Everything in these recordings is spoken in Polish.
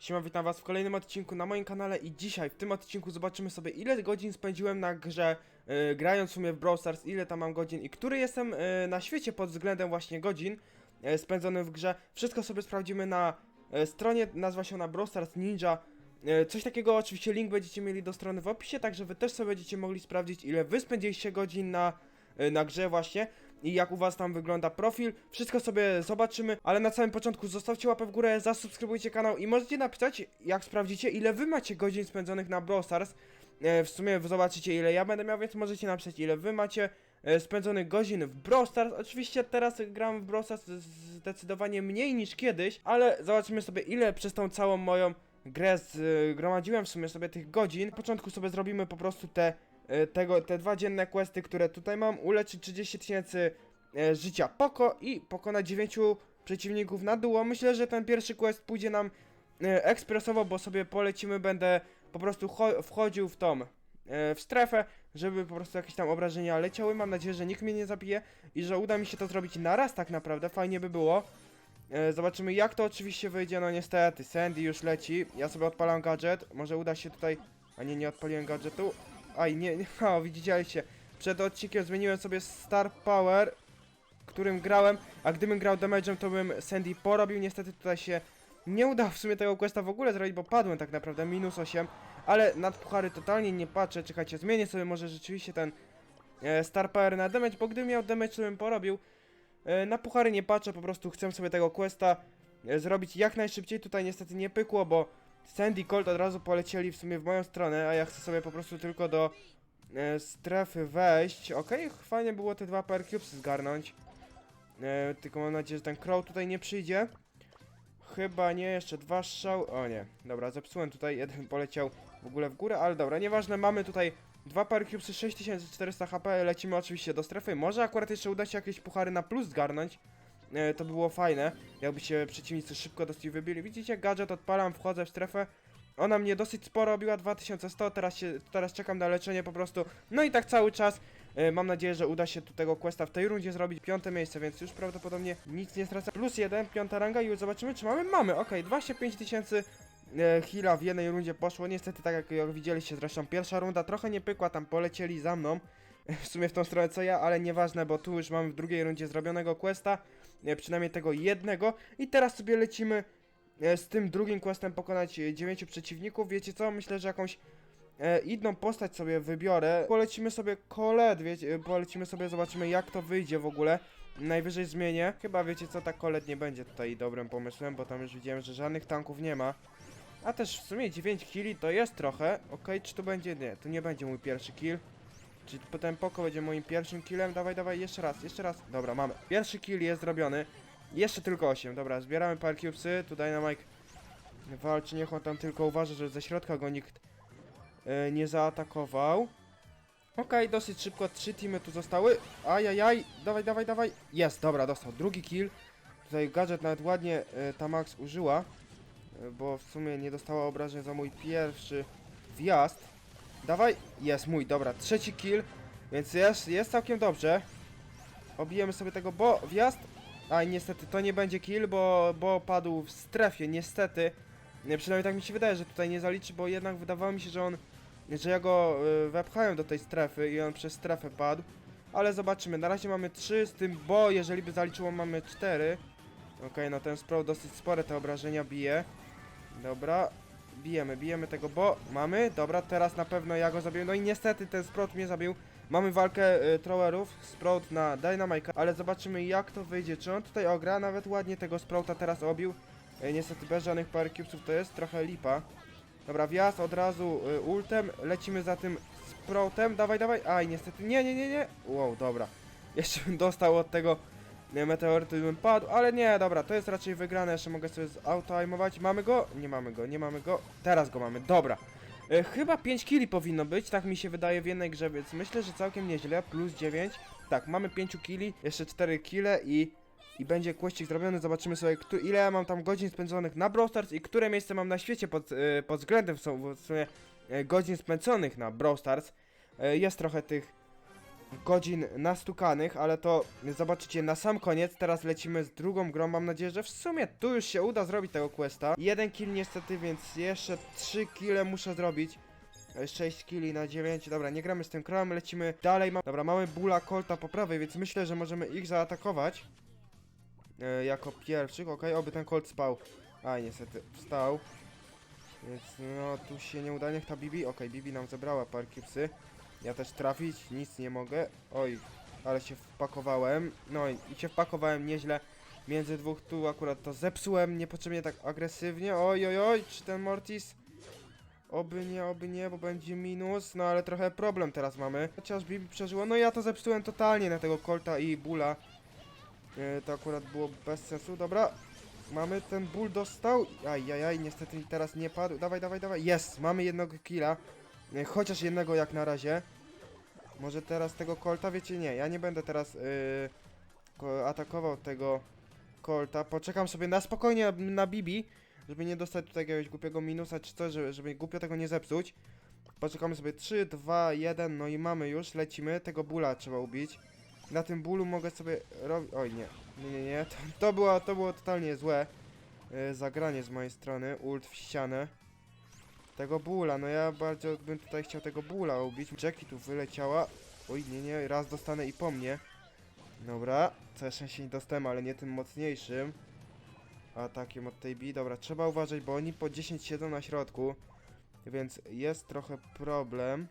Siema, witam was w kolejnym odcinku na moim kanale i dzisiaj w tym odcinku zobaczymy sobie ile godzin spędziłem na grze, e, grając w sumie w Brawl Stars, ile tam mam godzin i który jestem e, na świecie pod względem właśnie godzin e, spędzonych w grze. Wszystko sobie sprawdzimy na e, stronie, nazwa się ona Brawl Stars Ninja. E, Coś takiego, oczywiście link będziecie mieli do strony w opisie, także wy też sobie będziecie mogli sprawdzić ile wy spędziliście godzin na, e, na grze właśnie i jak u was tam wygląda profil. Wszystko sobie zobaczymy, ale na samym początku zostawcie łapę w górę, zasubskrybujcie kanał i możecie napisać, jak sprawdzicie, ile wy macie godzin spędzonych na Brawl Stars. E, w sumie zobaczycie, ile ja będę miał, więc możecie napisać, ile wy macie e, spędzonych godzin w Brawl Stars. Oczywiście teraz gram w Brawl Stars zdecydowanie mniej niż kiedyś, ale zobaczymy sobie, ile przez tą całą moją grę zgromadziłem w sumie sobie tych godzin. Na początku sobie zrobimy po prostu te tego, te dwa dzienne questy, które tutaj mam, uleczyć 30 tysięcy e, życia Poko i pokonać 9 przeciwników na duo. Myślę, że ten pierwszy quest pójdzie nam e, ekspresowo, bo sobie polecimy, będę po prostu cho- wchodził w tą, e, w strefę, żeby po prostu jakieś tam obrażenia leciały. Mam nadzieję, że nikt mnie nie zabije i że uda mi się to zrobić na raz tak naprawdę, fajnie by było. E, Zobaczymy jak to oczywiście wyjdzie, no niestety, Sandy już leci, ja sobie odpalam gadżet, może uda się tutaj, a nie, nie odpaliłem gadżetu, aj, nie, nie, o, widzieliście, przed odcinkiem zmieniłem sobie Star Power, którym grałem, a gdybym grał damage'em, to bym Sandy porobił, niestety tutaj się nie udało w sumie tego questa w ogóle zrobić, bo padłem tak naprawdę, minus 8, ale nad puchary totalnie nie patrzę, czekajcie, zmienię sobie może rzeczywiście ten e, Star Power na damage, bo gdybym miał damage, to bym porobił, E, Na puchary nie patrzę, po prostu chcę sobie tego questa e, zrobić jak najszybciej. Tutaj niestety nie pykło, bo Sandy Colt od razu polecieli w sumie w moją stronę, a ja chcę sobie po prostu tylko do e, strefy wejść. Okej, fajnie było te dwa Power Cubes zgarnąć. E, tylko mam nadzieję, że ten Crow tutaj nie przyjdzie. Chyba nie, jeszcze dwa strzały. O nie, dobra, zepsułem tutaj, jeden poleciał w ogóle w górę, ale dobra, nieważne, mamy tutaj Dwa Power Cubesy 6400 HP, lecimy oczywiście do strefy. Może akurat jeszcze uda się jakieś puchary na plus zgarnąć. E, to by było fajne, jakby się przeciwnicy szybko do Steve wybili. Widzicie, gadżet odpalam, wchodzę w strefę. Ona mnie dosyć sporo robiła, 2100, teraz, się, teraz czekam na leczenie po prostu. No i tak cały czas. E, mam nadzieję, że uda się tu tego questa w tej rundzie zrobić. Piąte miejsce, więc już prawdopodobnie nic nie stracę. Plus jeden, piąta ranga i już zobaczymy, czy mamy. Mamy, okej, 25 tysięcy e, Hila w jednej rundzie poszło. Niestety, tak jak widzieliście, zresztą pierwsza runda trochę nie pykła, tam polecieli za mną. W sumie w tą stronę co ja, ale nieważne, bo tu już mamy w drugiej rundzie zrobionego questa. E, przynajmniej tego jednego. I teraz sobie lecimy e, z tym drugim questem pokonać e, dziewięciu przeciwników. Wiecie co? Myślę, że jakąś inną postać sobie wybiorę. Polecimy sobie Colette, wiecie, polecimy sobie, zobaczymy jak to wyjdzie w ogóle. Najwyżej zmienię. Chyba wiecie co, ta Colette nie będzie tutaj dobrym pomysłem, bo tam już widziałem, że żadnych tanków nie ma. A też w sumie 9 killi to jest trochę. Okej, czy to będzie? Nie, to nie będzie mój pierwszy kill. Czy potem Poko będzie moim pierwszym killem? Dawaj, dawaj, jeszcze raz, jeszcze raz. Dobra, mamy. Pierwszy kill jest zrobiony. Jeszcze tylko 8. Dobra, zbieramy par cubesy. Tu Dynamite walczy, niech on tam tylko uważa, że ze środka go nikt e, nie zaatakował. Okej, dosyć szybko. Trzy teamy tu zostały. Ajajaj, dawaj, dawaj, dawaj. Jest, dobra, dostał. Drugi kill. Tutaj gadżet nawet ładnie e, ta Max użyła e, bo w sumie nie dostała obrażeń za mój pierwszy wjazd. Dawaj, jest mój, dobra, trzeci kill, więc jest, jest całkiem dobrze. Obijemy sobie tego, bo wjazd. A niestety to nie będzie kill, bo, bo padł w strefie, niestety. Nie, Przynajmniej tak mi się wydaje, że tutaj nie zaliczy, bo jednak wydawało mi się, że on, że ja go y, wepchałem do tej strefy i on przez strefę padł. Ale zobaczymy, na razie mamy 3 z tym, bo jeżeli by zaliczyło mamy 4. Okej, no ten Sprout dosyć spore te obrażenia bije. Dobra, bijemy, bijemy tego, bo mamy, dobra, teraz na pewno ja go zabiję, no i niestety ten Sprout mnie zabił. Mamy walkę y, throwerów, Sprout na Dynamite, ale zobaczymy jak to wyjdzie, czy on tutaj ogra, nawet ładnie tego Sprouta teraz obił. Y, niestety bez żadnych Power to jest trochę lipa. Dobra, wjazd od razu y, ultem, lecimy za tym Sproutem, dawaj, dawaj, aj, niestety, nie, nie, nie, nie, wow, dobra. Jeszcze bym dostał od tego nie, meteorytu bym padł, ale nie, dobra, to jest raczej wygrane, jeszcze mogę sobie zautoaimować. Mamy go? Nie mamy go, nie mamy go. Teraz go mamy, dobra. E, chyba 5 killi powinno być, tak mi się wydaje w jednej grze, więc myślę, że całkiem nieźle, plus 9. Tak, mamy 5 killi, jeszcze 4 kile i... I będzie kłeścik zrobiony, zobaczymy sobie, któ- ile mam tam godzin spędzonych na Brawl Stars i które miejsce mam na świecie pod, e, pod względem są w sumie e, godzin spędzonych na Brawl Stars. E, jest trochę tych godzin nastukanych, ale to zobaczycie na sam koniec. Teraz lecimy z drugą grą. Mam nadzieję, że w sumie tu już się uda zrobić tego questa. Jeden kill niestety, więc jeszcze 3 kile muszę zrobić. 6 killi na 9, dobra, nie gramy z tym królem, lecimy dalej. Dobra, mamy Bula Colta po prawej, więc myślę, że możemy ich zaatakować. E, jako pierwszych, okej, oby ten Colt spał. Aj, niestety, wstał. Więc no, tu się nie uda, niech ta Bibi, okej, Bibi nam zebrała parki psy. Ja też trafić, nic nie mogę. Oj, ale się wpakowałem. No i i się wpakowałem nieźle. Między dwóch tu akurat to zepsułem niepotrzebnie tak agresywnie. Oj, oj, oj, czy ten Mortis? Oby nie, oby nie, bo będzie minus. No ale trochę problem teraz mamy. Chociaż Bibi przeżyło. No ja to zepsułem totalnie na tego Colta i Bula. E, to akurat było bez sensu. Dobra, mamy ten ból dostał. Ajajaj, niestety teraz nie padł. Dawaj, dawaj, dawaj. Jest, mamy jednego killa. E, Chociaż jednego jak na razie. Może teraz tego Colta, wiecie, nie. Ja nie będę teraz yy, ko- atakował tego Colta. Poczekam sobie na spokojnie na, Bibi, żeby nie dostać tutaj jakiegoś głupiego minusa czy coś, żeby, żeby głupio tego nie zepsuć. Poczekamy sobie 3, 2, 1, no i mamy już, lecimy. Tego bóla trzeba ubić. Na tym bólu mogę sobie robić... Oj, nie. Nie, nie, nie. To, to, było, to było totalnie złe. Yy, zagranie z mojej strony. Ult w ścianę. Tego bóla, no ja bardzo bym tutaj chciał tego bóla ubić. Jackie tu wyleciała. Oj, nie, nie, raz dostanę i po mnie. Dobra, całe szczęście nie dostałem, ale nie tym mocniejszym. Atakiem od tej B. Dobra, trzeba uważać, bo oni po 10 siedzą na środku. Więc jest trochę problem.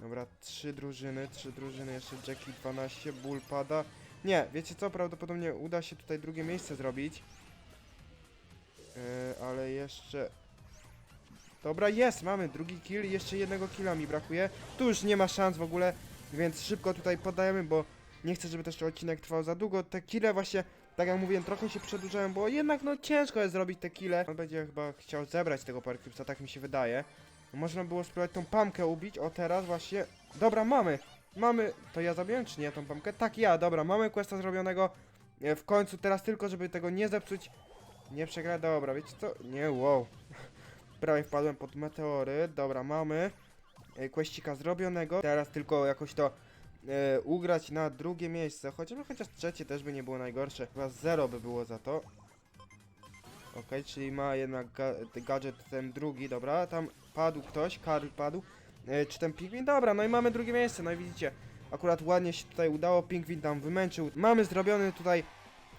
Dobra, trzy drużyny, trzy drużyny, jeszcze Jackie 12, ból pada. Nie, wiecie co, prawdopodobnie uda się tutaj drugie miejsce zrobić. Yy, ale jeszcze... Dobra, jest, mamy drugi kill, jeszcze jednego killa mi brakuje. Tu już nie ma szans w ogóle, więc szybko tutaj podajemy, bo nie chcę, żeby też odcinek trwał za długo. Te kile właśnie, tak jak mówiłem, trochę się przedłużałem, bo jednak no ciężko jest zrobić te kile. On będzie chyba chciał zebrać tego parkrypsa, tak mi się wydaje. Można było spróbować tą pamkę ubić, o teraz właśnie. Dobra, mamy, mamy, to ja zabiłem czy nie tą pamkę? Tak, ja, dobra, mamy questa zrobionego. E, W końcu teraz tylko, żeby tego nie zepsuć. Nie przegrać, dobra, wiecie co? Nie, wow. Prawie wpadłem pod meteory. Dobra, mamy e, questika zrobionego. Teraz tylko jakoś to e, ugrać na drugie miejsce. Chociaż, chociaż trzecie też by nie było najgorsze. Chyba zero by było za to. Okej, czyli ma jednak ga gadżet ten drugi, dobra. Tam padł ktoś, Karl padł. E, czy ten pingwin? Dobra, no i mamy drugie miejsce, no i widzicie. Akurat ładnie się tutaj udało, pingwin tam wymęczył. Mamy zrobiony tutaj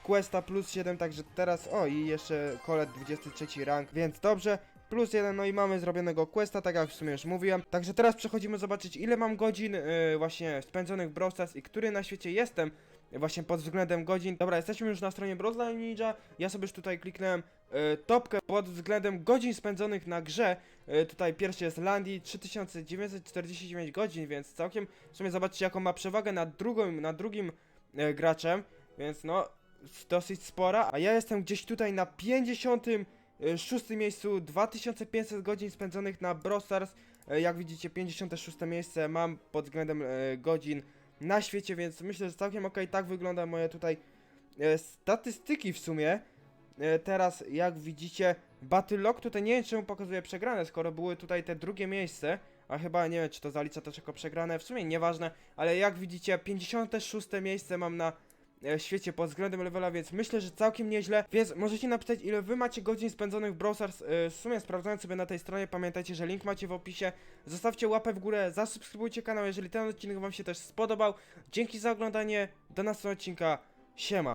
Questa plus 7, także teraz, o i jeszcze Colet 23 rank, więc dobrze. Plus 1, no i mamy zrobionego questa, tak jak w sumie już mówiłem. Także teraz przechodzimy zobaczyć ile mam godzin yy, właśnie spędzonych w Brawl Stars i który na świecie jestem właśnie pod względem godzin. Dobra, jesteśmy już na stronie Stars Ninja. Ja sobie już tutaj kliknąłem yy, topkę pod względem godzin spędzonych na grze. Yy, tutaj pierwszy jest Landy, 3949 godzin, więc całkiem w sumie zobaczcie jaką ma przewagę nad, drugą, nad drugim yy, graczem. Więc no, dosyć spora, a ja jestem gdzieś tutaj na 56 miejscu, 2500 godzin spędzonych na Brawl Stars. E, Jak widzicie, 56 miejsce mam pod względem e, godzin na świecie, więc myślę, że całkiem ok, tak wygląda moje tutaj e, statystyki w sumie. E, teraz, jak widzicie, Battle Log tutaj nie wiem, czemu pokazuje przegrane, skoro były tutaj te drugie miejsce. A chyba nie wiem, czy to zalicza też jako przegrane, w sumie nieważne, ale jak widzicie, 56 miejsce mam na e, świecie pod względem levela, więc myślę, że całkiem nieźle. Więc możecie napisać, ile wy macie godzin spędzonych w Brawl. E, W sumie sprawdzając sobie na tej stronie, pamiętajcie, że link macie w opisie. Zostawcie łapę w górę, zasubskrybujcie kanał, jeżeli ten odcinek wam się też spodobał. Dzięki za oglądanie, do następnego odcinka, siema.